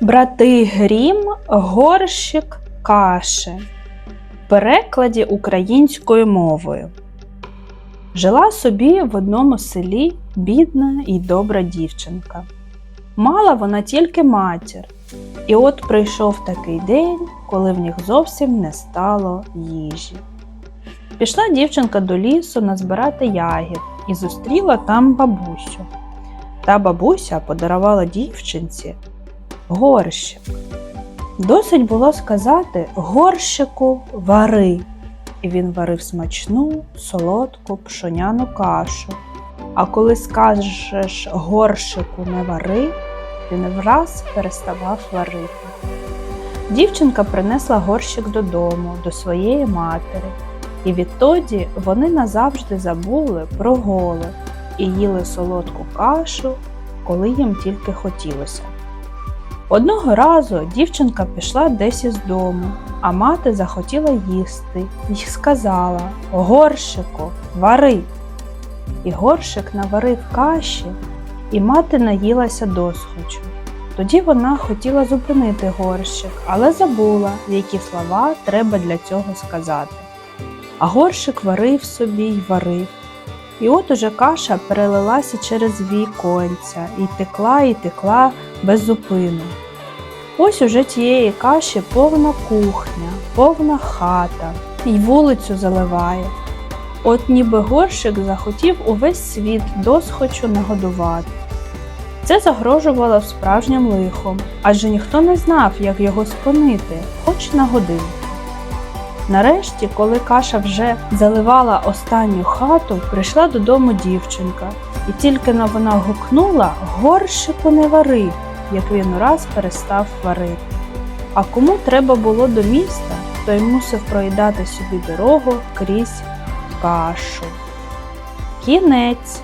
Брати Грім, горщик каші. В перекладі українською мовою. Жила собі в одному селі бідна і добра дівчинка. Мала вона тільки матір, і от прийшов такий день, коли в них зовсім не стало їжі. Пішла дівчинка до лісу назбирати ягід і зустріла там бабусю. Та бабуся подарувала дівчинці горщик. Досить було сказати горщику вари. І він варив смачну, солодку пшоняну кашу. А коли скажеш горщику не вари, він враз переставав варити. Дівчинка принесла горщик додому, до своєї матері, і відтоді вони назавжди забули про голод і їли солодку кашу, коли їм тільки хотілося. Одного разу дівчинка пішла десь із дому, а мати захотіла їсти і сказала Горщику, вари. І горщик наварив каші, і мати наїлася досхочу. Тоді вона хотіла зупинити горщик, але забула, які слова треба для цього сказати. А горщик варив собі й варив. І от уже каша перелилася через віконця і текла і текла без зупину. Ось уже тієї каші повна кухня, повна хата, і вулицю заливає. От ніби горщик захотів увесь світ досхочу нагодувати. Це загрожувало справжнім лихом, адже ніхто не знав, як його спинити, хоч на годинку. Нарешті, коли каша вже заливала останню хату, прийшла додому дівчинка, і тільки но вона гукнула горщику не вари, як він раз перестав варити. А кому треба було до міста, той мусив проїдати собі дорогу крізь кашу. Кінець.